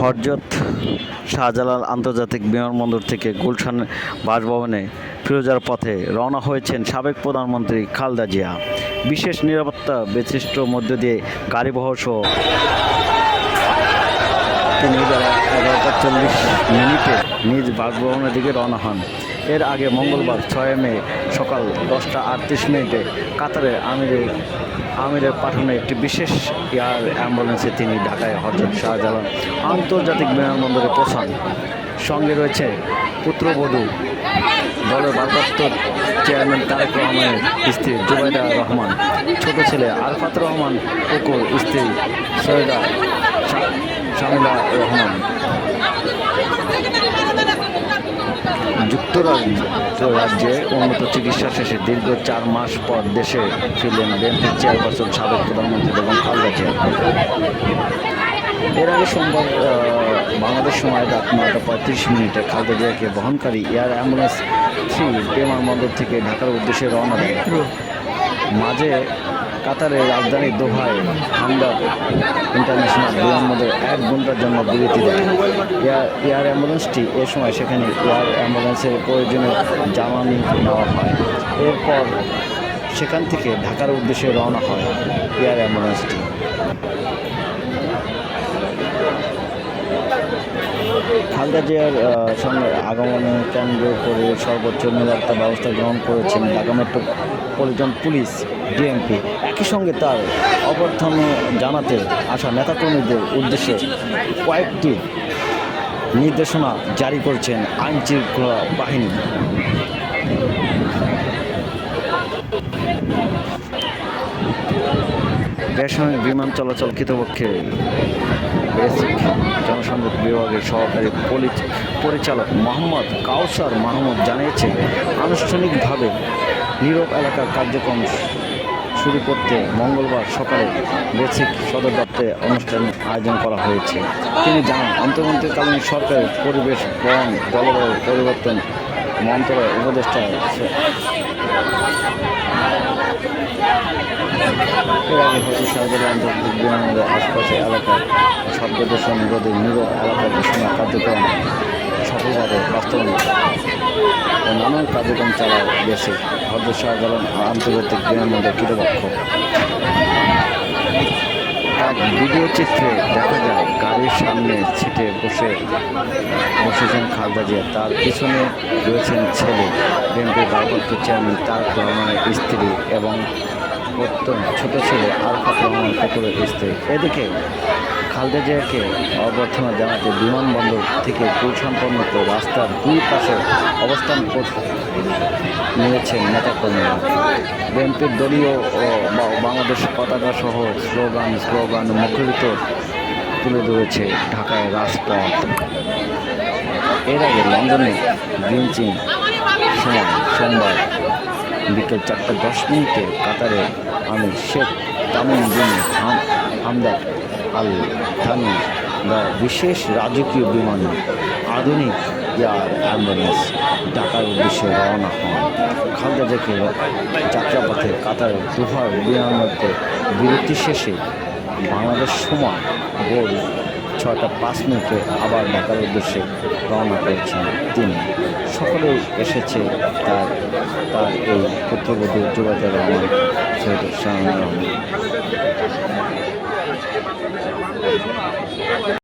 হরজত শাহজালাল আন্তর্জাতিক বিমানবন্দর থেকে গুলশান বাসভবনে ফিরোজার পথে রওনা হয়েছেন সাবেক প্রধানমন্ত্রী খালদা জিয়া। বিশেষ নিরাপত্তা বিশিষ্ট মধ্য দিয়ে গাড়িবহর সহ তিনি এগারোটা চল্লিশ মিনিটে নিজ বাসভবনের দিকে রওনা হন। এর আগে মঙ্গলবার ছয় মে সকাল দশটা আটত্রিশ মিনিটে কাতারের আমিরের আমিরের পাঠানো একটি বিশেষ এয়ার অ্যাম্বুলেন্সে তিনি ঢাকায় হজরত শাহজালাল আন্তর্জাতিক বিমানবন্দরে পৌঁছান। সঙ্গে রয়েছে পুত্রবধূ, দলের ভারপ্রাপ্ত চেয়ারম্যান তারেক রহমানের স্ত্রী জুবাইদা রহমান, ছোট ছেলে আরফাত রহমান, কুকুর স্ত্রী সৈয়দা শামিলা রহমান। যুক্তরাজ্য রাজ্যে উন্নত চিকিৎসা শেষে দীর্ঘ চার মাস পর দেশে ফিরলেন বিএনপির চেয়ারপারসন সাবেক প্রধানমন্ত্রী বেগম খালেদা জিয়া। এর আগে সোমবার বাংলাদেশ সময় রাত নয়টা পঁয়ত্রিশ মিনিটে খালেদা জিয়াকে বহনকারী এয়ার অ্যাম্বুলেন্স থ্রি বিমানবন্দর থেকে ঢাকার উদ্দেশ্যে রওনা দেয় মাঝে কাতারের রাজধানী দোহায় হামদার ইন্টারন্যাশনাল বিমানবন্দরে এক ঘণ্টার জন্য বিরতি দেয়। এয়ার এয়ার অ্যাম্বুলেন্সটি এ সময় সেখানে এয়ার অ্যাম্বুলেন্সের প্রয়োজনীয় জ্বালানি নেওয়া হয়। এরপর সেখান থেকে ঢাকার উদ্দেশ্যে রওনা হয় এয়ার অ্যাম্বুলেন্সটি। খালেদা জিয়ার সঙ্গে আগমন কেন্দ্র করে সর্বোচ্চ নিরাপত্তা ব্যবস্থা গ্রহণ করেছেন ঢাকা মেট্রোপলিটন পুলিশ, ডিএমপি। একই সঙ্গে তার অভ্যর্থনা জানাতে আসা নেতাকর্মীদের উদ্দেশ্যে কয়েকটি নির্দেশনা জারি করেছেন আইন শৃঙ্খলা বাহিনী। বেসামরিক বিমান চলাচল কর্তৃপক্ষের বেসিক জনসংযোগ বিভাগের সহকারী পরিচালক মোহাম্মদ কাউসার মাহমুদ জানিয়েছে, আনুষ্ঠানিকভাবে নীরব এলাকার কার্যক্রম শুরু করতে মঙ্গলবার সকালে বেসিক সদর দপ্তরে অনুষ্ঠান আয়োজন করা হয়েছে। তিনি জানান, অন্তর্বর্তীকালীন সরকারের পরিবেশ, বন, জলবায়ু পরিবর্তন মন্ত্রণালয়ের উপদেষ্টা এর আগে হয়তো সার্জারি আন্তর্জাতিক বিমানবন্দরের আশপাশে এলাকায় শব্দ দূষণ রোধে নীরব এলাকা ঘোষণা, কার্যক্রম সফলভাবে বাস্তবায়ন ও নানান কার্যক্রম চালায় গেছে হজরত শাহজালাল আন্তর্জাতিক বিমানবন্দর কর্তৃপক্ষ এক ভিডিও চিত্রে দেখা যায়, গাড়ির সামনে সিটে বসে বসেছেন খালেদা জিয়া, তার পিছনে রয়েছেন ছেলে, বিএনপির ভারপ্রাপ্ত চেয়ারম্যান তারেক রহমানের স্ত্রী এবং প্রত্যন্ত ছোট ছেলে আরফাত রহমান কুকুরের স্ত্রী এদিকে খালেদা জিয়াকে অভ্যর্থনা জানাতে বিমানবন্দর থেকে পর্যন্ত রাস্তার দুই পাশে অবস্থান নিয়েছেন নেতাকর্মীরা। বিএনপির দলীয় বাংলাদেশ পতাকা সহ স্লোগান স্লোগান মুখরিত তুলে ধরেছে ঢাকায় রাজপথ। এর আগে লন্ডনে গ্রিনচিং সময়, সোমবার বিকেল চারটা দশ মিনিটে কাতারে আমি শেখ তামিম বিন হাম হামদার আল থানি বা বিশেষ রাজকীয় বিমান আধুনিক এয়ার অ্যাম্বুলেন্স ঢাকার উদ্দেশ্যে রওনা হন। খালেদা জিয়াকে যাত্রাপথে কাতারের দুহার বিমানবন্দর বিরতি শেষে বাংলাদেশ সময় ভোর ছয়টা পাঁচ মিনিটে আবার ঢাকার উদ্দেশ্যে রওনা করেছেন তিনি। সকলে এসেছে তার তার এই পুত্রবধূ যোগাযোগ রহমান, সৈয়দ শাহ রহমান